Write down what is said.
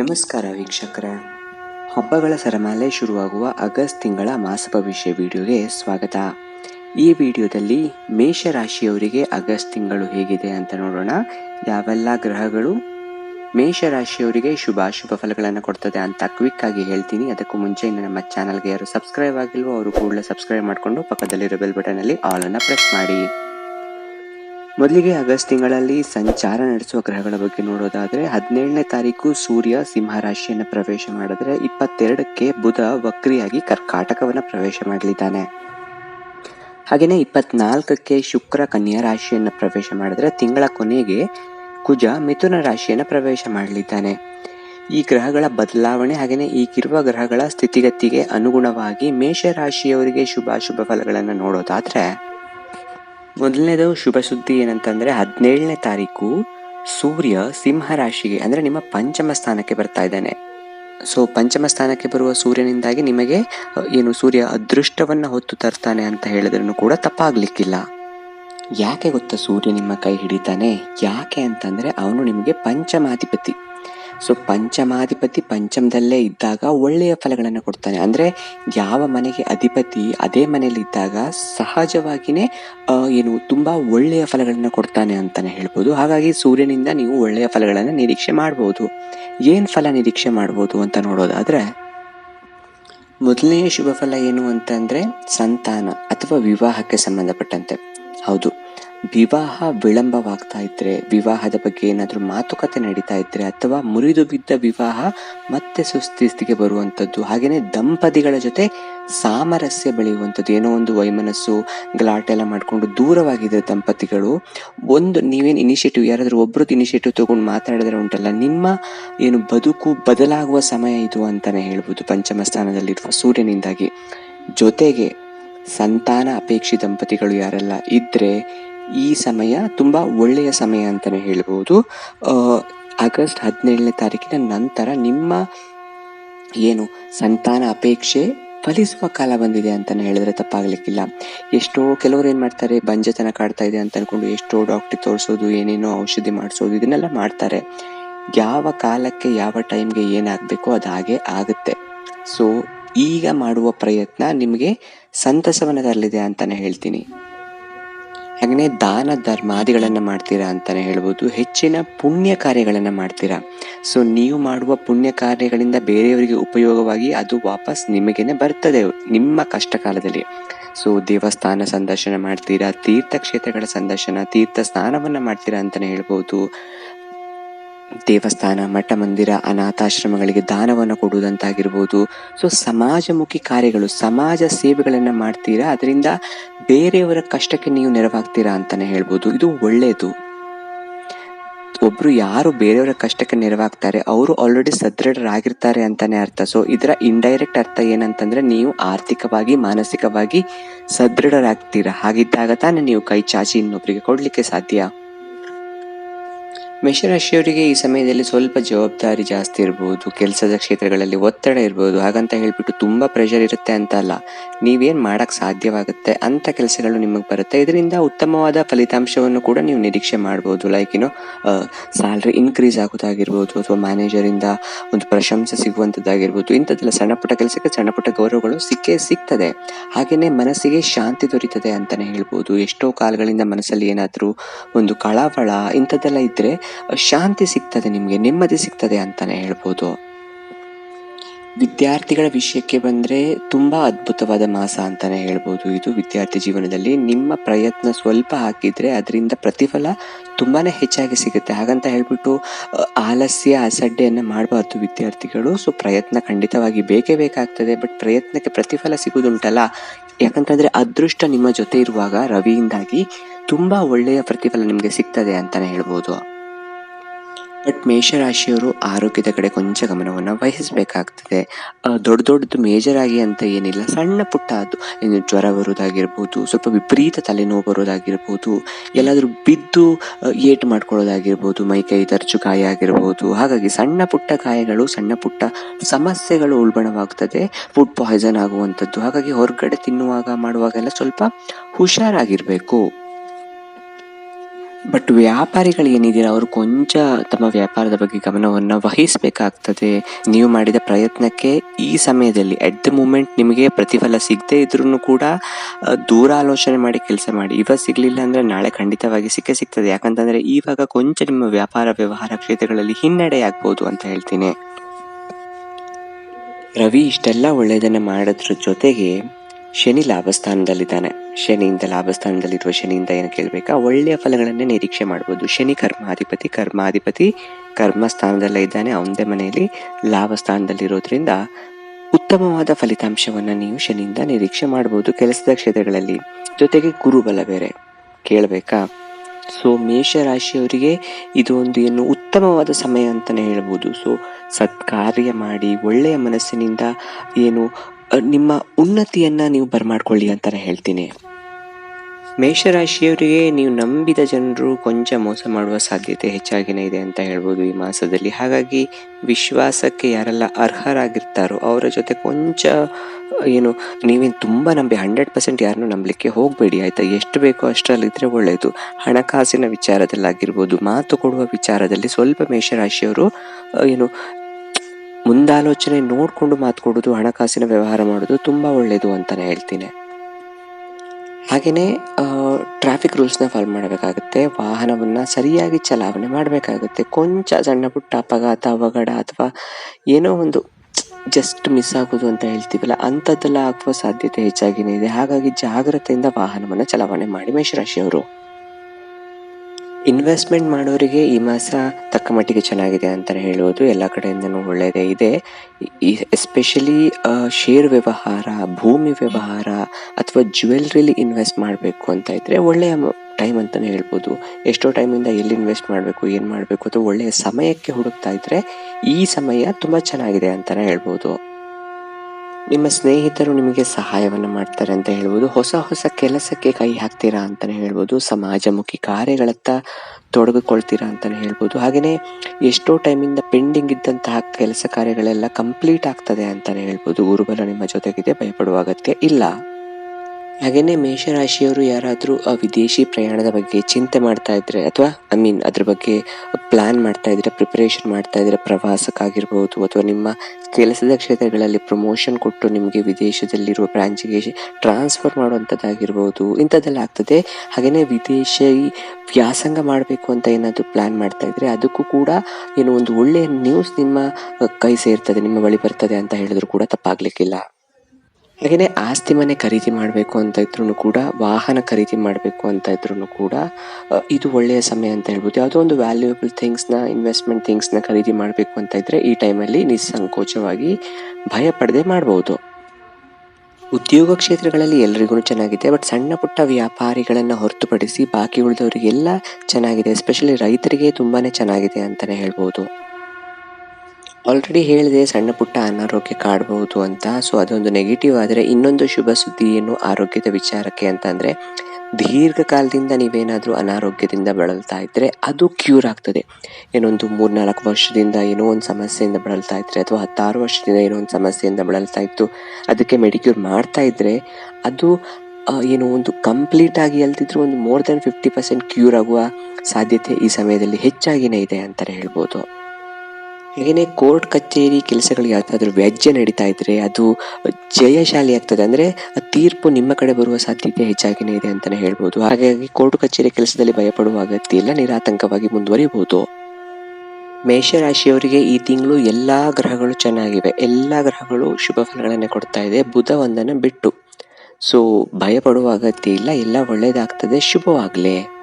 ನಮಸ್ಕಾರ ವೀಕ್ಷಕರೇ. ಹಬ್ಬಗಳ ಸರಮಾಲೆ ಶುರುವಾಗುವ ಆಗಸ್ಟ್ ತಿಂಗಳ ಮಾಸ ಭವಿಷ್ಯ ವಿಡಿಯೋಗೆ ಸ್ವಾಗತ. ಈ ವಿಡಿಯೋದಲ್ಲಿ ಮೇಷರಾಶಿಯವರಿಗೆ ಆಗಸ್ಟ್ ತಿಂಗಳು ಹೇಗಿದೆ ಅಂತ ನೋಡೋಣ. ಯಾವೆಲ್ಲ ಗ್ರಹಗಳು ಮೇಷರಾಶಿಯವರಿಗೆ ಶುಭಾಶುಭ ಫಲಗಳನ್ನು ಕೊಡ್ತದೆ ಅಂತ ಕ್ವಿಕ್ ಆಗಿ ಹೇಳ್ತೀನಿ. ಅದಕ್ಕೂ ಮುಂಚೆ ಇನ್ನು ನಮ್ಮ ಚಾನಲ್ಗೆ ಯಾರು ಸಬ್ಸ್ಕ್ರೈಬ್ ಆಗಿಲ್ವೋ, ಅವರು ಕೂಡಲೇ ಸಬ್ಸ್ಕ್ರೈಬ್ ಮಾಡಿಕೊಂಡು ಪಕ್ಕದಲ್ಲಿರೋ ಬೆಲ್ ಬಟನಲ್ಲಿ ಆಲನ್ನು ಪ್ರೆಸ್ ಮಾಡಿ. ಮೊದಲಿಗೆ ಆಗಸ್ಟ್ ತಿಂಗಳಲ್ಲಿ ಸಂಚಾರ ನಡೆಸುವ ಗ್ರಹಗಳ ಬಗ್ಗೆ ನೋಡೋದಾದ್ರೆ ಹದಿನೇಳನೇ ತಾರೀಕು ಸೂರ್ಯ ಸಿಂಹ ರಾಶಿಯನ್ನು ಪ್ರವೇಶ ಮಾಡಿದ್ರೆ ಇಪ್ಪತ್ತೆರಡಕ್ಕೆ ಬುಧ ವಕ್ರಿಯಾಗಿ ಕರ್ಕಾಟಕವನ್ನು ಪ್ರವೇಶ ಮಾಡಲಿದ್ದಾನೆ. ಹಾಗೆಯೇ ಇಪ್ಪತ್ನಾಲ್ಕಕ್ಕೆ ಶುಕ್ರ ಕನ್ಯಾ ರಾಶಿಯನ್ನು ಪ್ರವೇಶ ಮಾಡಿದ್ರೆ ತಿಂಗಳ ಕೊನೆಗೆ ಕುಜ ಮಿಥುನ ರಾಶಿಯನ್ನು ಪ್ರವೇಶ ಮಾಡಲಿದ್ದಾನೆ. ಈ ಗ್ರಹಗಳ ಬದಲಾವಣೆ ಹಾಗೆಯೇ ಈಗಿರುವ ಗ್ರಹಗಳ ಸ್ಥಿತಿಗತಿಗೆ ಅನುಗುಣವಾಗಿ ಮೇಷರಾಶಿಯವರಿಗೆ ಶುಭಾಶುಭ ಫಲಗಳನ್ನು ನೋಡೋದಾದ್ರೆ ಮೊದಲನೇದು ಶುಭ ಸುದ್ದಿ ಏನಂತಂದರೆ ಹದಿನೇಳನೇ ತಾರೀಕು ಸೂರ್ಯ ಸಿಂಹ ರಾಶಿಗೆ, ಅಂದ್ರೆ ನಿಮ್ಮ ಪಂಚಮ ಸ್ಥಾನಕ್ಕೆ ಬರ್ತಾ ಇದ್ದಾನೆ. ಸೊ ಪಂಚಮ ಸ್ಥಾನಕ್ಕೆ ಬರುವ ಸೂರ್ಯನಿಂದಾಗಿ ನಿಮಗೆ ಏನು ಸೂರ್ಯ ಅದೃಷ್ಟವನ್ನ ಹೊತ್ತು ತರ್ತಾನೆ ಅಂತ ಹೇಳಿದ್ರೂ ಕೂಡ ತಪ್ಪಾಗ್ಲಿಕ್ಕಿಲ್ಲ. ಯಾಕೆ ಗೊತ್ತಾ ಸೂರ್ಯ ನಿಮ್ಮ ಕೈ ಹಿಡಿತಾನೆ? ಯಾಕೆ ಅಂತಂದ್ರೆ ಅವನು ನಿಮಗೆ ಪಂಚಮಾಧಿಪತಿ. ಸೊ ಪಂಚಮಾಧಿಪತಿ ಪಂಚಮದಲ್ಲೇ ಇದ್ದಾಗ ಒಳ್ಳೆಯ ಫಲಗಳನ್ನು ಕೊಡ್ತಾನೆ. ಅಂದರೆ ಯಾವ ಮನೆಗೆ ಅಧಿಪತಿ ಅದೇ ಮನೆಯಲ್ಲಿ ಇದ್ದಾಗ ಸಹಜವಾಗಿಯೇ ಏನು ತುಂಬ ಒಳ್ಳೆಯ ಫಲಗಳನ್ನು ಕೊಡ್ತಾನೆ ಅಂತಲೇ ಹೇಳ್ಬೋದು. ಹಾಗಾಗಿ ಸೂರ್ಯನಿಂದ ನೀವು ಒಳ್ಳೆಯ ಫಲಗಳನ್ನು ನಿರೀಕ್ಷೆ ಮಾಡ್ಬೋದು. ಏನು ಫಲ ನಿರೀಕ್ಷೆ ಮಾಡ್ಬೋದು ಅಂತ ನೋಡೋದಾದರೆ ಮೊದಲನೆಯ ಶುಭ ಫಲ ಏನು ಅಂತಂದರೆ ಸಂತಾನ ಅಥವಾ ವಿವಾಹಕ್ಕೆ ಸಂಬಂಧಪಟ್ಟಂತೆ. ಹೌದು. ವಿವಾಹ ವಿಳಂಬವಾಗ್ತಾ ಇದ್ರೆ, ವಿವಾಹದ ಬಗ್ಗೆ ಏನಾದರೂ ಮಾತುಕತೆ ನಡೀತಾ ಇದ್ರೆ ಅಥವಾ ಮುರಿದು ಬಿದ್ದ ವಿವಾಹ ಮತ್ತೆ ಸುಸ್ಥಿತಿಗೆ ಬರುವಂಥದ್ದು ಹಾಗೆಯೇ ದಂಪತಿಗಳ ಜೊತೆ ಸಾಮರಸ್ಯ ಬೆಳೆಯುವಂಥದ್ದು ಏನೋ ಒಂದು ವೈಮನಸ್ಸು, ಗಲಾಟೆ ಎಲ್ಲ ಮಾಡಿಕೊಂಡು ದೂರವಾಗಿದ್ದ ದಂಪತಿಗಳು, ಒಂದು ನೀವೇನು ಇನಿಷಿಯೇಟಿವ್ ಯಾರಾದರೂ ಒಬ್ರದ್ದು ಇನಿಷಿಯೇಟಿವ್ ತಗೊಂಡು ಮಾತಾಡಿದ್ರೆ ಉಂಟಲ್ಲ, ನಿಮ್ಮ ಏನು ಬದುಕು ಬದಲಾಗುವ ಸಮಯ ಇದು ಅಂತಾನೆ ಹೇಳ್ಬೋದು, ಪಂಚಮ ಸ್ಥಾನದಲ್ಲಿರುವ ಸೂರ್ಯನಿಂದಾಗಿ. ಜೊತೆಗೆ ಸಂತಾನ ಅಪೇಕ್ಷಿ ದಂಪತಿಗಳು ಯಾರೆಲ್ಲ ಇದ್ರೆ ಈ ಸಮಯ ತುಂಬ ಒಳ್ಳೆಯ ಸಮಯ ಅಂತಲೇ ಹೇಳ್ಬೋದು. ಆಗಸ್ಟ್ ಹದಿನೇಳನೇ ತಾರೀಕಿನ ನಂತರ ನಿಮ್ಮ ಏನು ಸಂತಾನ ಅಪೇಕ್ಷೆ ಫಲಿಸುವ ಕಾಲ ಬಂದಿದೆ ಅಂತಲೇ ಹೇಳಿದ್ರೆ ತಪ್ಪಾಗಲಿಕ್ಕಿಲ್ಲ. ಎಷ್ಟೋ ಕೆಲವರು ಏನು ಮಾಡ್ತಾರೆ, ಬಂಜತನ ಕಾಡ್ತಾ ಇದೆ ಅಂತ ಅಂದ್ಕೊಂಡು ಎಷ್ಟೋ ಡಾಕ್ಟರ್ ತೋರಿಸೋದು, ಏನೇನೋ ಔಷಧಿ ಮಾಡಿಸೋದು, ಇದನ್ನೆಲ್ಲ ಮಾಡ್ತಾರೆ. ಯಾವ ಕಾಲಕ್ಕೆ ಯಾವ ಟೈಮ್ಗೆ ಏನಾಗಬೇಕು ಅದು ಹಾಗೆ ಆಗುತ್ತೆ. ಸೊ ಈಗ ಮಾಡುವ ಪ್ರಯತ್ನ ನಿಮಗೆ ಸಂತಸವನ್ನು ತರಲಿದೆ ಅಂತಲೇ ಹೇಳ್ತೀನಿ. ಹಾಗೆಯೇ ದಾನ ಧರ್ಮಾದಿಗಳನ್ನು ಮಾಡ್ತೀರಾ ಅಂತಾನೆ ಹೇಳ್ಬೋದು. ಹೆಚ್ಚಿನ ಪುಣ್ಯ ಕಾರ್ಯಗಳನ್ನು ಮಾಡ್ತೀರಾ. ಸೊ ನೀವು ಮಾಡುವ ಪುಣ್ಯ ಕಾರ್ಯಗಳಿಂದ ಬೇರೆಯವರಿಗೆ ಉಪಯೋಗವಾಗಿ ಅದು ವಾಪಸ್ ನಿಮಗೇನೆ ಬರ್ತದೆ ನಿಮ್ಮ ಕಷ್ಟ ಕಾಲದಲ್ಲಿ ಸೊ ದೇವಸ್ಥಾನ ಸಂದರ್ಶನ ಮಾಡ್ತೀರಾ ತೀರ್ಥಕ್ಷೇತ್ರಗಳ ಸಂದರ್ಶನ, ತೀರ್ಥ ಸ್ನಾನವನ್ನು ಮಾಡ್ತೀರಾ ಅಂತಾನೆ ಹೇಳ್ಬೋದು. ದೇವಸ್ಥಾನ ಮಠ ಮಂದಿರ ಅನಾಥಾಶ್ರಮಗಳಿಗೆ ದಾನವನ್ನು ಕೊಡುವುದಂತಾಗಿರ್ಬೋದು. ಸೊ ಸಮಾಜಮುಖಿ ಕಾರ್ಯಗಳು, ಸಮಾಜ ಸೇವೆಗಳನ್ನು ಮಾಡ್ತೀರಾ? ಅದರಿಂದ ಬೇರೆಯವರ ಕಷ್ಟಕ್ಕೆ ನೀವು ನೆರವಾಗ್ತೀರಾ ಅಂತಾನೆ ಹೇಳ್ಬೋದು. ಇದು ಒಳ್ಳೆಯದು ಒಬ್ರು ಯಾರು ಬೇರೆಯವರ ಕಷ್ಟಕ್ಕೆ ನೆರವಾಗ್ತಾರೆ, ಅವರು ಆಲ್ರೆಡಿ ಸದೃಢರಾಗಿರ್ತಾರೆ ಅಂತಾನೆ ಅರ್ಥ. ಸೊ ಇದರ ಇಂಡೈರೆಕ್ಟ್ ಅರ್ಥ ಏನಂತಂದ್ರೆ ನೀವು ಆರ್ಥಿಕವಾಗಿ, ಮಾನಸಿಕವಾಗಿ ಸದೃಢರಾಗ್ತೀರಾ? ಹಾಗಿದ್ದಾಗ ತಾನೇ ನೀವು ಕೈ ಚಾಚಿ ಇನ್ನೊಬ್ಬರಿಗೆ ಕೊಡ್ಲಿಕ್ಕೆ ಸಾಧ್ಯ. ಮೇಷರಾಶಿಯವರಿಗೆ ಈ ಸಮಯದಲ್ಲಿ ಸ್ವಲ್ಪ ಜವಾಬ್ದಾರಿ ಜಾಸ್ತಿ ಇರ್ಬೋದು, ಕೆಲಸದ ಕ್ಷೇತ್ರಗಳಲ್ಲಿ ಒತ್ತಡ ಇರ್ಬೋದು, ಹಾಗಂತ ಹೇಳ್ಬಿಟ್ಟು ತುಂಬಾ ಪ್ರೆಷರ್ ಇರುತ್ತೆ ಅಂತ ಅಲ್ಲ. ನೀವೇನು ಮಾಡಕ್ ಸಾಧ್ಯವಾಗುತ್ತೆ ಅಂತ ಕೆಲಸಗಳು ನಿಮಗೆ ಬರುತ್ತೆ. ಇದರಿಂದ ಉತ್ತಮವಾದ ಫಲಿತಾಂಶವನ್ನು ಕೂಡ ನೀವು ನಿರೀಕ್ಷೆ ಮಾಡ್ಬೋದು. ಲೈಕ್ ಏನೋ ಸ್ಯಾಲ್ರಿ ಇನ್ಕ್ರೀಸ್ ಆಗೋದಾಗಿರ್ಬೋದು, ಅಥವಾ ಮ್ಯಾನೇಜರ್ ಇಂದ ಒಂದು ಪ್ರಶಂಸೆ ಸಿಗುವಂಥದ್ದಾಗಿರ್ಬೋದು ಇಂಥದ್ದೆಲ್ಲ ಸಣ್ಣಪುಟ್ಟ ಕೆಲಸಕ್ಕೆ ಸಣ್ಣಪುಟ್ಟ ಗೌರವಗಳು ಸಿಕ್ಕೇ ಸಿಗ್ತದೆ. ಹಾಗೆಯೇ ಮನಸ್ಸಿಗೆ ಶಾಂತಿ ದೊರೀತದೆ ಅಂತಾನೆ ಹೇಳ್ಬೋದು. ಎಷ್ಟೋ ಕಾಲಗಳಿಂದ ಮನಸ್ಸಲ್ಲಿ ಏನಾದರೂ ಒಂದು ಕಳವಳ ಇಂಥದ್ದೆಲ್ಲ ಇದ್ರೆ ಶಾಂತಿ ಸಿಗ್ತದೆ ನಿಮಗೆ, ನೆಮ್ಮದಿ ಸಿಗ್ತದೆ ಅಂತಲೇ ಹೇಳ್ಬೋದು. ವಿದ್ಯಾರ್ಥಿಗಳ ವಿಷಯಕ್ಕೆ ಬಂದರೆ ತುಂಬ ಅದ್ಭುತವಾದ ಮಾಸ ಅಂತಲೇ ಹೇಳ್ಬೋದು ಇದು ವಿದ್ಯಾರ್ಥಿ ಜೀವನದಲ್ಲಿ. ನಿಮ್ಮ ಪ್ರಯತ್ನ ಸ್ವಲ್ಪ ಹಾಕಿದರೆ ಅದರಿಂದ ಪ್ರತಿಫಲ ತುಂಬಾ ಹೆಚ್ಚಾಗಿ ಸಿಗುತ್ತೆ. ಹಾಗಂತ ಹೇಳ್ಬಿಟ್ಟು ಆಲಸ್ಯ, ಅಸಡ್ಡೆಯನ್ನು ಮಾಡಬಾರ್ದು ವಿದ್ಯಾರ್ಥಿಗಳು. ಸೊ, ಪ್ರಯತ್ನ ಖಂಡಿತವಾಗಿ ಬೇಕೇ ಬೇಕಾಗ್ತದೆ. ಬಟ್ ಪ್ರಯತ್ನಕ್ಕೆ ಪ್ರತಿಫಲ ಸಿಗುವುದುಂಟಲ್ಲ ಯಾಕಂತಂದರೆ ಅದೃಷ್ಟ ನಿಮ್ಮ ಜೊತೆ ಇರುವಾಗ ರವಿಯಿಂದಾಗಿ ತುಂಬ ಒಳ್ಳೆಯ ಪ್ರತಿಫಲ ನಿಮಗೆ ಸಿಗ್ತದೆ ಅಂತಲೇ ಹೇಳ್ಬೋದು. ಬಟ್ ಮೇಷರಾಶಿಯವರು ಆರೋಗ್ಯದ ಕಡೆ ಕೊಂಚ ಗಮನವನ್ನು ವಹಿಸಬೇಕಾಗ್ತದೆ. ದೊಡ್ಡ ದೊಡ್ಡದು ಮೇಜರ್ ಆಗಿ ಅಂತ ಏನಿಲ್ಲ, ಸಣ್ಣ ಪುಟ್ಟ ಅದು. ಏನು ಜ್ವರ ಬರೋದಾಗಿರ್ಬೋದು ಸ್ವಲ್ಪ ವಿಪರೀತ ತಲೆನೋವು ಬರೋದಾಗಿರ್ಬೋದು ಎಲ್ಲಾದರೂ ಬಿದ್ದು ಏಟು ಮಾಡ್ಕೊಳ್ಳೋದಾಗಿರ್ಬೋದು, ಮೈ ಕೈ ತರಚು ಗಾಯ ಆಗಿರ್ಬೋದು, ಹಾಗಾಗಿ ಸಣ್ಣ ಪುಟ್ಟ ಗಾಯಗಳು ಸಣ್ಣ ಪುಟ್ಟ ಸಮಸ್ಯೆಗಳು ಉಲ್ಬಣವಾಗ್ತದೆ. ಫುಡ್ ಪಾಯ್ಸನ್ ಆಗುವಂಥದ್ದು. ಹಾಗಾಗಿ ಹೊರಗಡೆ ತಿನ್ನುವಾಗ, ಮಾಡುವಾಗೆಲ್ಲ ಸ್ವಲ್ಪ ಹುಷಾರಾಗಿರ್ಬೇಕು. ಬಟ್ ವ್ಯಾಪಾರಿಗಳು ಏನಿದ್ದೀರ ಅವರು ಕೊಂಚ ತಮ್ಮ ವ್ಯಾಪಾರದ ಬಗ್ಗೆ ಗಮನವನ್ನು ವಹಿಸಬೇಕಾಗ್ತದೆ. ನೀವು ಮಾಡಿದ ಪ್ರಯತ್ನಕ್ಕೆ ಈ ಸಮಯದಲ್ಲಿ ಅಟ್ ದ ಮೂಮೆಂಟ್ ನಿಮಗೆ ಪ್ರತಿಫಲ ಸಿಗದೇ ಇದ್ರೂ ಕೂಡ ದೂರ ದೂರಾಲೋಚನೆ ಮಾಡಿ ಕೆಲಸ ಮಾಡಿ. ಇವಾಗ ಸಿಗಲಿಲ್ಲ ಅಂದರೆ ನಾಳೆ ಖಂಡಿತವಾಗಿ ಸಿಕ್ಕೇ ಸಿಗ್ತದೆ. ಯಾಕಂತಂದರೆ ಇವಾಗ ಕೊಂಚ ನಿಮ್ಮ ವ್ಯಾಪಾರ ವ್ಯವಹಾರ ಕ್ಷೇತ್ರಗಳಲ್ಲಿ ಹಿನ್ನಡೆ ಆಗ್ಬೋದು ಅಂತ ಹೇಳ್ತೀನಿ. ರವಿ ಇಷ್ಟೆಲ್ಲ ಒಳ್ಳೆಯದನ್ನು ಮಾಡೋದ್ರ ಜೊತೆಗೆ ಶನಿ ಲಾಭಸ್ಥಾನದಲ್ಲಿದ್ದಾನೆ. ಶನಿಯಿಂದ ಲಾಭಸ್ಥಾನದಲ್ಲಿರುವ ಶನಿಯಿಂದ ಏನು ಕೇಳಬೇಕಾ? ಒಳ್ಳೆಯ ಫಲಗಳನ್ನೇ ನಿರೀಕ್ಷೆ ಮಾಡ್ಬೋದು. ಶನಿ ಕರ್ಮಾಧಿಪತಿ ಕರ್ಮಾಧಿಪತಿ ಕರ್ಮಸ್ಥಾನದಲ್ಲೇ ಇದ್ದಾನೆ. ಅವನದೇ ಮನೆಯಲ್ಲಿ ಲಾಭಸ್ಥಾನದಲ್ಲಿರೋದ್ರಿಂದ ಉತ್ತಮವಾದ ಫಲಿತಾಂಶವನ್ನು ನೀವು ಶನಿಯಿಂದ ನಿರೀಕ್ಷೆ ಮಾಡ್ಬೋದು ಕೆಲಸದ ಕ್ಷೇತ್ರಗಳಲ್ಲಿ. ಜೊತೆಗೆ ಗುರುಬಲ ಬೇರೆ. ಕೇಳಬೇಕಾ? ಸೊ ಮೇಷರಾಶಿಯವರಿಗೆ ಇದು ಒಂದು ಏನು ಉತ್ತಮವಾದ ಸಮಯ ಅಂತಲೇ ಹೇಳ್ಬೋದು. ಸೊ ಸತ್ಕಾರ್ಯ ಮಾಡಿ ಒಳ್ಳೆಯ ಮನಸ್ಸಿನಿಂದ ಏನು ನಿಮ್ಮ ಉನ್ನತಿಯನ್ನು ನೀವು ಬರಮಾಡ್ಕೊಳ್ಳಿ ಅಂತಲೇ ಹೇಳ್ತೀನಿ. ಮೇಷರಾಶಿಯವರಿಗೆ ನೀವು ನಂಬಿದ ಜನರು ಕೊಂಚ ಮೋಸ ಮಾಡುವ ಸಾಧ್ಯತೆ ಹೆಚ್ಚಾಗಿನೇ ಇದೆ ಅಂತ ಹೇಳ್ಬೋದು ಈ ಮಾಸದಲ್ಲಿ. ಹಾಗಾಗಿ ವಿಶ್ವಾಸಕ್ಕೆ ಯಾರೆಲ್ಲ ಅರ್ಹರಾಗಿರ್ತಾರೋ ಅವರ ಜೊತೆ ಕೊಂಚ ಏನು, ನೀವೇನು ತುಂಬ ನಂಬಿ, ಹಂಡ್ರೆಡ್ ಪರ್ಸೆಂಟ್ ಯಾರನ್ನೂ ನಂಬಲಿಕ್ಕೆ ಹೋಗಬೇಡಿ, ಆಯಿತಾ? ಎಷ್ಟು ಬೇಕೋ ಅಷ್ಟರಲ್ಲಿದ್ದರೆ ಒಳ್ಳೆಯದು ಹಣಕಾಸಿನ ವಿಚಾರದಲ್ಲಾಗಿರ್ಬೋದು, ಮಾತು ಕೊಡುವ ವಿಚಾರದಲ್ಲಿ ಸ್ವಲ್ಪ ಮೇಷರಾಶಿಯವರು ಏನು ಮುಂದಾಲೋಚನೆ ನೋಡಿಕೊಂಡು ಮಾತು ಕೊಡೋದು, ಹಣಕಾಸಿನ ವ್ಯವಹಾರ ಮಾಡೋದು ತುಂಬ ಒಳ್ಳೆಯದು ಅಂತಲೇ ಹೇಳ್ತೀನಿ. ಹಾಗೆಯೇ ಟ್ರಾಫಿಕ್ ರೂಲ್ಸ್ನ ಫಾಲೋ ಮಾಡಬೇಕಾಗುತ್ತೆ. ವಾಹನವನ್ನು ಸರಿಯಾಗಿ ಚಲಾವಣೆ ಮಾಡಬೇಕಾಗುತ್ತೆ. ಕೊಂಚ ಸಣ್ಣ ಪುಟ್ಟ ಅಪಘಾತ, ಅವಘಡ ಅಥವಾ ಏನೋ ಒಂದು ಜಸ್ಟ್ ಮಿಸ್ ಆಗೋದು ಅಂತ ಹೇಳ್ತೀವಲ್ಲ, ಅಂಥದ್ದೆಲ್ಲ ಆಗುವ ಸಾಧ್ಯತೆ ಹೆಚ್ಚಾಗಿನೇ ಇದೆ. ಹಾಗಾಗಿ ಜಾಗ್ರತೆಯಿಂದ ವಾಹನವನ್ನು ಚಲಾವಣೆ ಮಾಡಿ ಮೇಷರಾಶಿಯವರು. ಇನ್ವೆಸ್ಟ್ಮೆಂಟ್ ಮಾಡೋರಿಗೆ ಈ ಮಾಸ ತಕ್ಕ ಮಟ್ಟಿಗೆ ಚೆನ್ನಾಗಿದೆ ಅಂತಲೇ ಹೇಳುವುದು ಎಲ್ಲ ಕಡೆಯಿಂದನೂ ಒಳ್ಳೆಯದೇ ಇದೆ. ಎಸ್ಪೆಷಲಿ ಶೇರ್ ವ್ಯವಹಾರ, ಭೂಮಿ ವ್ಯವಹಾರ ಅಥವಾ ಜ್ಯುವೆಲ್ರಿಲಿ ಇನ್ವೆಸ್ಟ್ ಮಾಡಬೇಕು ಅಂತ ಇದ್ದರೆ ಒಳ್ಳೆಯ ಟೈಮ್ ಅಂತಲೇ ಹೇಳ್ಬೋದು. ಎಷ್ಟೋ ಟೈಮಿಂದ ಎಲ್ಲಿ ಇನ್ವೆಸ್ಟ್ ಮಾಡಬೇಕು, ಏನು ಮಾಡಬೇಕು ಅಥವಾ ಒಳ್ಳೆಯ ಸಮಯಕ್ಕೆ ಹುಡುಕ್ತಾ ಇದ್ದರೆ ಈ ಸಮಯ ತುಂಬ ಚೆನ್ನಾಗಿದೆ ಅಂತಲೇ ಹೇಳ್ಬೋದು. ನಿಮ್ಮ ಸ್ನೇಹಿತರು ನಿಮಗೆ ಸಹಾಯವನ್ನು ಮಾಡ್ತಾರೆ ಅಂತ ಹೇಳ್ಬೋದು. ಹೊಸ ಹೊಸ ಕೆಲಸಕ್ಕೆ ಕೈ ಹಾಕ್ತೀರಾ ಅಂತಲೇ ಹೇಳ್ಬೋದು. ಸಮಾಜಮುಖಿ ಕಾರ್ಯಗಳತ್ತ ತೊಡಗಿಕೊಳ್ತೀರಾ ಅಂತಲೇ ಹೇಳ್ಬೋದು. ಹಾಗೆಯೇ ಎಷ್ಟೋ ಟೈಮಿಂದ ಪೆಂಡಿಂಗ್ ಇದ್ದಂತಹ ಕೆಲಸ ಕಾರ್ಯಗಳೆಲ್ಲ ಕಂಪ್ಲೀಟ್ ಆಗ್ತದೆ ಅಂತಲೇ ಹೇಳ್ಬೋದು. ಗುರುಬಲ ನಿಮ್ಮ ಜೊತೆಗಿದೆ ಭಯಪಡುವ ಅಗತ್ಯ ಇಲ್ಲ. ಹಾಗೆಯೇ ಮೇಷರಾಶಿಯವರು ಯಾರಾದರೂ ವಿದೇಶಿ ಪ್ರಯಾಣದ ಬಗ್ಗೆ ಚಿಂತೆ ಮಾಡ್ತಾ ಇದ್ದರೆ ಅಥವಾ ಐ ಮೀನ್ ಅದ್ರ ಬಗ್ಗೆ ಪ್ಲ್ಯಾನ್ ಮಾಡ್ತಾ ಇದ್ರೆ ಪ್ರಿಪರೇಷನ್ ಮಾಡ್ತಾ ಇದ್ರೆ ಪ್ರವಾಸಕ್ಕಾಗಿರ್ಬೋದು ಅಥವಾ ನಿಮ್ಮ ಕೆಲಸದ ಕ್ಷೇತ್ರಗಳಲ್ಲಿ ಪ್ರಮೋಷನ್ ಕೊಟ್ಟು ನಿಮಗೆ ವಿದೇಶದಲ್ಲಿರುವ ಬ್ರಾಂಚಿಗೆ ಟ್ರಾನ್ಸ್ಫರ್ ಮಾಡುವಂಥದ್ದಾಗಿರ್ಬೋದು, ಇಂಥದ್ದೆಲ್ಲ ಆಗ್ತದೆ. ಹಾಗೆಯೇ ವಿದೇಶಿ ವ್ಯಾಸಂಗ ಮಾಡಬೇಕು ಅಂತ ಏನಾದರೂ ಪ್ಲ್ಯಾನ್ ಮಾಡ್ತಾ ಇದ್ರೆ ಅದಕ್ಕೂ ಕೂಡ ಏನೋ ಒಂದು ಒಳ್ಳೆಯ ನ್ಯೂಸ್ ನಿಮ್ಮ ಕೈ ಸೇರ್ತದೆ, ನಿಮ್ಮ ಬಳಿ ಬರ್ತದೆ ಅಂತ ಹೇಳಿದ್ರು ಕೂಡ ತಪ್ಪಾಗ್ಲಿಕ್ಕಿಲ್ಲ. ಹಾಗೆಯೇ ಆಸ್ತಿ ಮನೆ ಖರೀದಿ ಮಾಡಬೇಕು ಅಂತ ಇದ್ರೂ ಕೂಡ, ವಾಹನ ಖರೀದಿ ಮಾಡಬೇಕು ಅಂತ ಇದ್ರೂ ಕೂಡ ಇದು ಒಳ್ಳೆಯ ಸಮಯ ಅಂತ ಹೇಳ್ಬೋದು. ಯಾವುದೋ ಒಂದು ವ್ಯಾಲ್ಯೂಯಬಲ್ ಥಿಂಗ್ಸ್ನ ಇನ್ವೆಸ್ಟ್ಮೆಂಟ್ ಥಿಂಗ್ಸ್ನ ಖರೀದಿ ಮಾಡಬೇಕು ಅಂತ ಇದ್ದರೆ ಈ ಟೈಮಲ್ಲಿ ನಿಸ್ಸಂಕೋಚವಾಗಿ ಭಯ ಪಡದೆ ಮಾಡಬಹುದು ಉದ್ಯೋಗ ಕ್ಷೇತ್ರಗಳಲ್ಲಿ ಎಲ್ರಿಗೂ ಚೆನ್ನಾಗಿದೆ, ಬಟ್ ಸಣ್ಣ ಪುಟ್ಟ ವ್ಯಾಪಾರಿಗಳನ್ನು ಹೊರತುಪಡಿಸಿ ಬಾಕಿ ಉಳಿದವರಿಗೆಲ್ಲ ಚೆನ್ನಾಗಿದೆ ಎಸ್ಪೆಷಲಿ ರೈತರಿಗೆ ತುಂಬಾ ಚೆನ್ನಾಗಿದೆ ಅಂತಲೇ ಹೇಳ್ಬೋದು. ಆಲ್ರೆಡಿ ಹೇಳಿದೆ, ಸಣ್ಣ ಪುಟ್ಟ ಅನಾರೋಗ್ಯ ಕಾಡಬಹುದು ಅಂತ. ಸೊ ಅದೊಂದು ನೆಗೆಟಿವ್ ಆದರೆ ಇನ್ನೊಂದು ಶುಭ ಸುದ್ದಿ ಏನು ಆರೋಗ್ಯದ ವಿಚಾರಕ್ಕೆ ಅಂತಂದರೆ, ದೀರ್ಘಕಾಲದಿಂದ ನೀವೇನಾದರೂ ಅನಾರೋಗ್ಯದಿಂದ ಬಳಲ್ತಾ ಇದ್ದರೆ ಅದು ಕ್ಯೂರ್ ಆಗ್ತದೆ. ಏನೊಂದು ಮೂರ್ನಾಲ್ಕು ವರ್ಷದಿಂದ ಏನೋ ಒಂದು ಸಮಸ್ಯೆಯಿಂದ ಬಳಲ್ತಾ ಇದ್ದರೆ ಅಥವಾ ಹತ್ತಾರು ವರ್ಷದಿಂದ ಏನೋ ಒಂದು ಸಮಸ್ಯೆಯಿಂದ ಬಳಲ್ತಾ ಇತ್ತು, ಅದಕ್ಕೆ ಮೆಡಿಕ್ಯೂರ್ ಮಾಡ್ತಾ ಇದ್ದರೆ ಅದು ಏನು ಒಂದು ಕಂಪ್ಲೀಟ್ ಆಗಿ ಅಲ್ದಿದ್ರು ಒಂದು more than fifty percent cure ಆಗುವ ಸಾಧ್ಯತೆ ಈ ಸಮಯದಲ್ಲಿ ಹೆಚ್ಚಾಗಿನೇ ಇದೆ ಅಂತಲೇ ಹೇಳ್ಬೋದು. ಹಾಗೆಯೇ ಕೋರ್ಟ್ ಕಚೇರಿ ಕೆಲಸಗಳು ಯಾವುದಾದ್ರೂ ವ್ಯಾಜ್ಯ ನಡೀತಾ ಇದ್ರೆ ಅದು ಜಯಶಾಲಿ ಆಗ್ತದೆ. ಅಂದರೆ ತೀರ್ಪು ನಿಮ್ಮ ಕಡೆ ಬರುವ ಸಾಧ್ಯತೆ ಹೆಚ್ಚಾಗಿನೇ ಇದೆ ಅಂತಲೇ ಹೇಳ್ಬೋದು. ಹಾಗಾಗಿ ಕೋರ್ಟ್ ಕಚೇರಿ ಕೆಲಸದಲ್ಲಿ ಭಯಪಡುವ ಅಗತ್ಯ ಇಲ್ಲ, ನಿರಾತಂಕವಾಗಿ ಮುಂದುವರಿಬಹುದು. ಮೇಷರಾಶಿಯವರಿಗೆ ಈ ತಿಂಗಳು ಎಲ್ಲ ಗ್ರಹಗಳು ಚೆನ್ನಾಗಿವೆ. ಎಲ್ಲ ಗ್ರಹಗಳು ಶುಭ ಫಲಗಳನ್ನೇ ಕೊಡ್ತಾ ಇದೆ. ಬುಧ ಒಂದನ್ನು ಬಿಟ್ಟು. ಸೊ ಭಯಪಡುವ ಅಗತ್ಯ ಇಲ್ಲ. ಎಲ್ಲ ಒಳ್ಳೆಯದಾಗ್ತದೆ ಶುಭವಾಗಲಿ.